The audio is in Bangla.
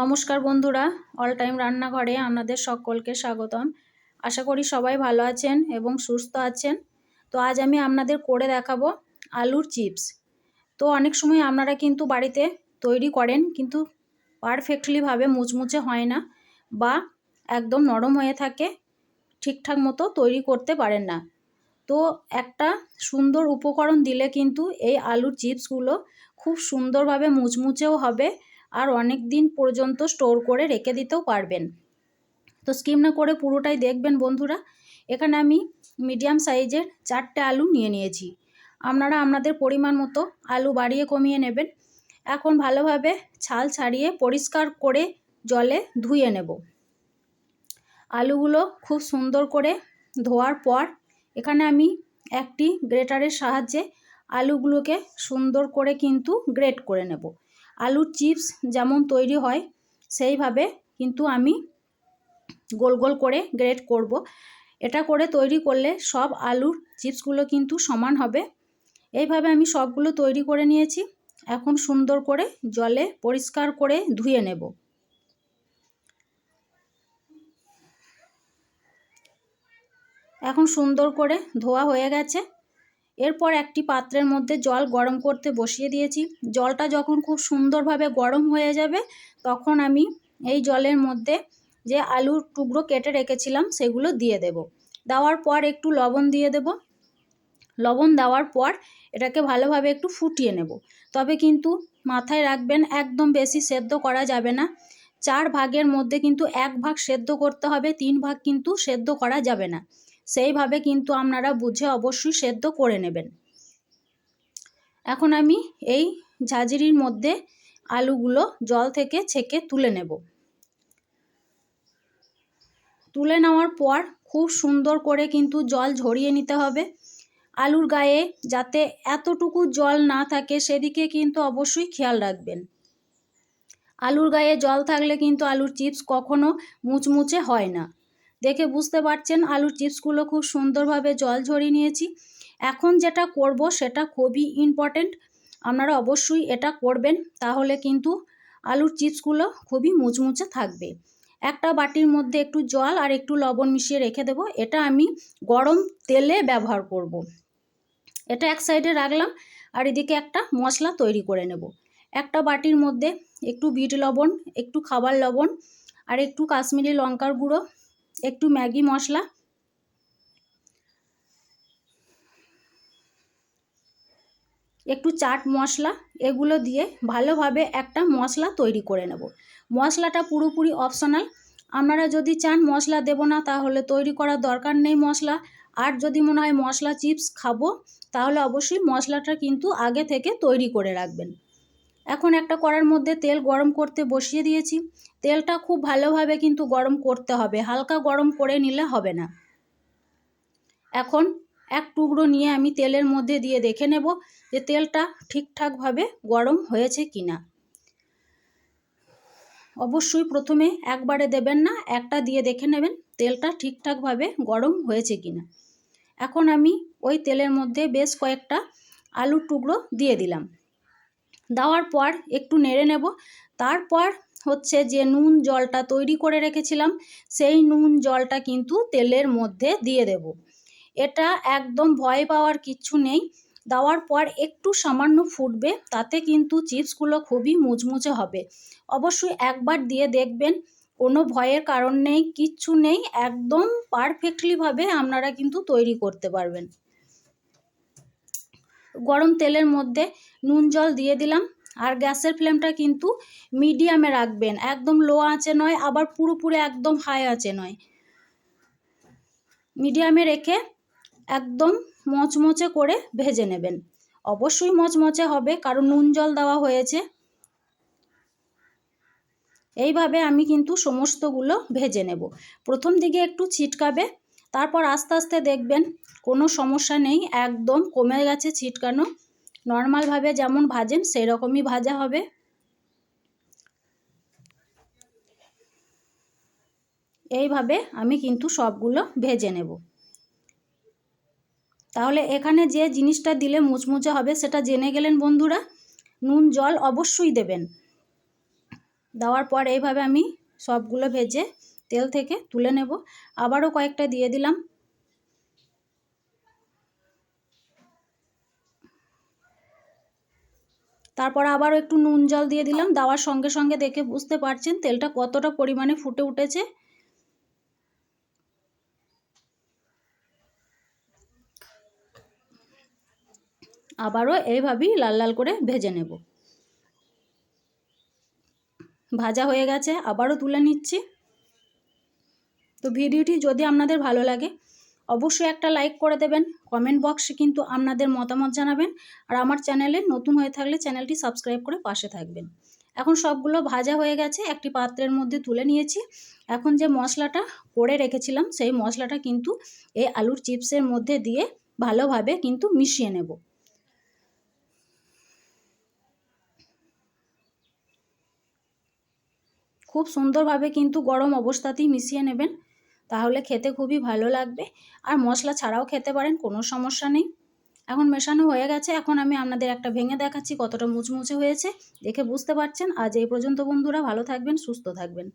নমস্কার বন্ধুরা অল টাইম রান্নাঘরে আপনাদের সকলকে স্বাগতম। আশা করি সবাই ভালো আছেন এবং সুস্থ আছেন। তো আজ আমি আপনাদের করে দেখাবো আলুর চিপস। তো অনেক সময় আপনারা কিন্তু বাড়িতে তৈরি করেন, কিন্তু পারফেক্টলিভাবে মুচমুচে হয় না বা একদম নরম হয়ে থাকে, ঠিকঠাক মতো তৈরি করতে পারেন না। তো একটা সুন্দর উপকরণ দিলে কিন্তু এই আলুর চিপসগুলো খুব সুন্দরভাবে মুচমুচেও হবে আর অনেক দিন পর্যন্ত স্টোর করে রেখে দিতেও পারবেন। তো স্কিম না করে পুরোটাই দেখবেন বন্ধুরা। এখানে আমি মিডিয়াম সাইজের চারটে আলু নিয়ে নিয়েছি। আপনারা আপনাদের পরিমাণ মতো আলু বাড়িয়ে কমিয়ে নেবেন। এখন ভালোভাবে ছাল ছাড়িয়ে পরিষ্কার করে জলে ধুয়ে নেব। আলুগুলো খুব সুন্দর করে ধোয়ার পর এখানে আমি একটি গ্রেটারের সাহায্যে আলুগুলোকে সুন্দর করে কিন্তু গ্রেট করে নেব। আলুর চিপস যেমন তৈরি হয়, সেইভাবে কিন্তু আমি গোল গোল করে গ্রেট করব। এটা করে তৈরি করলে সব আলুর চিপসগুলো কিন্তু সমান হবে। এইভাবে আমি সবগুলো তৈরি করে নিয়েছি। এখন সুন্দর করে জলে পরিষ্কার করে ধুয়ে নেব। এখন সুন্দর করে ধোয়া হয়ে গেছে। এরপর একটি পাত্রের মধ্যে জল গরম করতে বসিয়ে দিয়েছি। জলটা যখন খুব সুন্দরভাবে গরম হয়ে যাবে, তখন আমি এই জলের মধ্যে যে আলুর টুকরো কেটে রেখেছিলাম, সেগুলো দিয়ে দেব। দেওয়ার পর একটু লবণ দিয়ে দেব। লবণ দেওয়ার পর এটাকে ভালোভাবে একটু ফুটিয়ে নেব। তবে কিন্তু মাথায় রাখবেন, একদম বেশি সেদ্ধ করা যাবে না। চার ভাগের মধ্যে কিন্তু এক ভাগ সেদ্ধ করতে হবে, তিন ভাগ কিন্তু সেদ্ধ করা যাবে না। সেইভাবে কিন্তু আপনারা বুঝে অবশ্যই সেদ্ধ করে নেবেন। এখন আমি এই ঝাঁঝরির মধ্যে আলুগুলো জল থেকে ছেঁকে তুলে নেব। তুলে নেওয়ার পর খুব সুন্দর করে কিন্তু জল ঝরিয়ে নিতে হবে। আলুর গায়ে যাতে এতটুকু জল না থাকে সেদিকে কিন্তু অবশ্যই খেয়াল রাখবেন। আলুর গায়ে জল থাকলে কিন্তু আলুর চিপস কখনো মুচমুচে হয় না। দেখে বুঝতে পারছেন, আলুর চিপসগুলো খুব সুন্দরভাবে জল ঝরিয়ে নিয়েছি। এখন যেটা করব সেটা খুবই ইম্পর্টেন্ট আপনারা অবশ্যই এটা করবেন, তাহলে কিন্তু আলুর চিপসগুলো খুবই মুচমুচে থাকবে। একটা বাটির মধ্যে একটু জল আর একটু লবণ মিশিয়ে রেখে দেব, এটা আমি গরম তেলে ব্যবহার করব। এটা এক সাইডে রাখলাম আর এদিকে একটা মশলা তৈরি করে নেব। একটা বাটির মধ্যে একটু বিট লবণ, একটু খাবার লবণ আর একটু কাশ্মীরি লঙ্কার গুঁড়ো একটু ম্যাগি মশলা। একটু চাট মশলা, এগুলো দিয়ে ভালোভাবে একটা মশলা তৈরি করে নেব। মশলাটা পুরোপুরি অপশনাল আপনারা যদি চান মশলা দেব না, তাহলে তৈরি করার দরকার নেই মশলা। আর যদি মনে হয় মশলা চিপস খাব, তাহলে অবশ্যই মশলাটা কিন্তু আগে থেকে তৈরি করে রাখবেন। এখন একটা কড়ার মধ্যে তেল গরম করতে বসিয়ে দিয়েছি। তেলটা খুব ভালোভাবে কিন্তু গরম করতে হবে, হালকা গরম করে নিলে হবে না। এখন এক টুকরো নিয়ে আমি তেলের মধ্যে দিয়ে দেখে নেব যে তেলটা ঠিকঠাকভাবে গরম হয়েছে কি না অবশ্যই প্রথমে একবারে দেবেন না, একটা দিয়ে দেখে নেবেন তেলটা ঠিকঠাকভাবে গরম হয়েছে কি না এখন আমি ওই তেলের মধ্যে বেশ কয়েকটা আলুর টুকরো দিয়ে দিলাম। দেওয়ার পর একটু নেড়ে নেব। তারপর হচ্ছে যে নুন জলটা তৈরি করে রেখেছিলাম, সেই নুন জলটা কিন্তু তেলের মধ্যে দিয়ে দেব। এটা একদম ভয় পাওয়ার কিচ্ছু নেই। দেওয়ার পর একটু সামান্য ফুটবে, তাতে কিন্তু চিপসগুলো খুবই মুচমুচে হবে। অবশ্যই একবার দিয়ে দেখবেন, কোনো ভয়ের কারণ নেই, কিচ্ছু নেই, একদম পারফেক্টলিভাবে আপনারা কিন্তু তৈরি করতে পারবেন। গরম তেলের মধ্যে নুন, জল দিয়ে দিলাম। আর গ্যাসের ফ্লেমটা কিন্তু মিডিয়ামে রাখবেন। একদম লো আঁচে নয়, আবার পুরোপুরি একদম হাই আঁচে নয়। মিডিয়ামে রেখে একদম মচমচে করে ভেজে নেবেন। অবশ্যই মচমচে হবে, কারণ নুন, জল দেওয়া হয়েছে। এইভাবে আমি কিন্তু সমস্তগুলো ভেজে নেব। প্রথম দিকে একটু ছিটকাবে তারপর আস্তে আস্তে দেখবেন কোনো সমস্যা নেই, একদম কমে গেছে ছিটকানো। নর্মালভাবে যেমন ভাজেন সেই রকমই ভাজা হবে। এইভাবে আমি কিন্তু সবগুলো ভেজে নেব। তাহলে এখানে যে জিনিসটা দিলে মুচমুচে হবে, সেটা জেনে গেলেন বন্ধুরা, নুন, জল অবশ্যই দেবেন। দেওয়ার পর এইভাবে আমি সবগুলো ভেজে তেল থেকে তুলে নেব। আবারও কয়েকটা দিয়ে দিলাম। তারপর আবারও একটু নুন জল দিয়ে দিলাম। দেওয়ার সঙ্গে সঙ্গে দেখে বুঝতে পারছেন তেলটা কতটা পরিমাণে ফুটে উঠেছে। আবারও এইভাবেই লাল লাল করে ভেজে নেব। ভাজা হয়ে গেছে, আবারও তুলে নিচ্ছি। তো ভিডিওটি যদি আপনাদের ভালো লাগে, অবশ্যই একটা লাইক করে দেবেন কমেন্ট বক্সে কিন্তু আপনাদের মতামত জানাবেন, আর আমার চ্যানেলে নতুন হয়ে থাকলে চ্যানেলটি সাবস্ক্রাইব করে পাশে থাকবেন। এখন সবগুলো ভাজা হয়ে গেছে, একটি পাত্রের মধ্যে তুলে নিয়েছি। এখন যে মশলাটা করে রেখেছিলাম, সেই মশলাটা কিন্তু এই আলুর চিপসের মধ্যে দিয়ে ভালোভাবে কিন্তু মিশিয়ে নেব। খুব সুন্দরভাবে কিন্তু গরম অবস্থাতেই মিশিয়ে নেবেন। তাহলে খেতে খুবই ভালো লাগবে। আর মশলা ছাড়াও খেতে পারেন, কোনো সমস্যা নেই। এখন মেশানো হয়ে গেছে, এখন আমি আপনাদের একটা ভেঙে দেখাচ্ছি কতটা মুচমুচে হয়েছে। দেখে বুঝতে পারছেন। আজ এই পর্যন্ত বন্ধুরা ভালো থাকবেন, সুস্থ থাকবেন।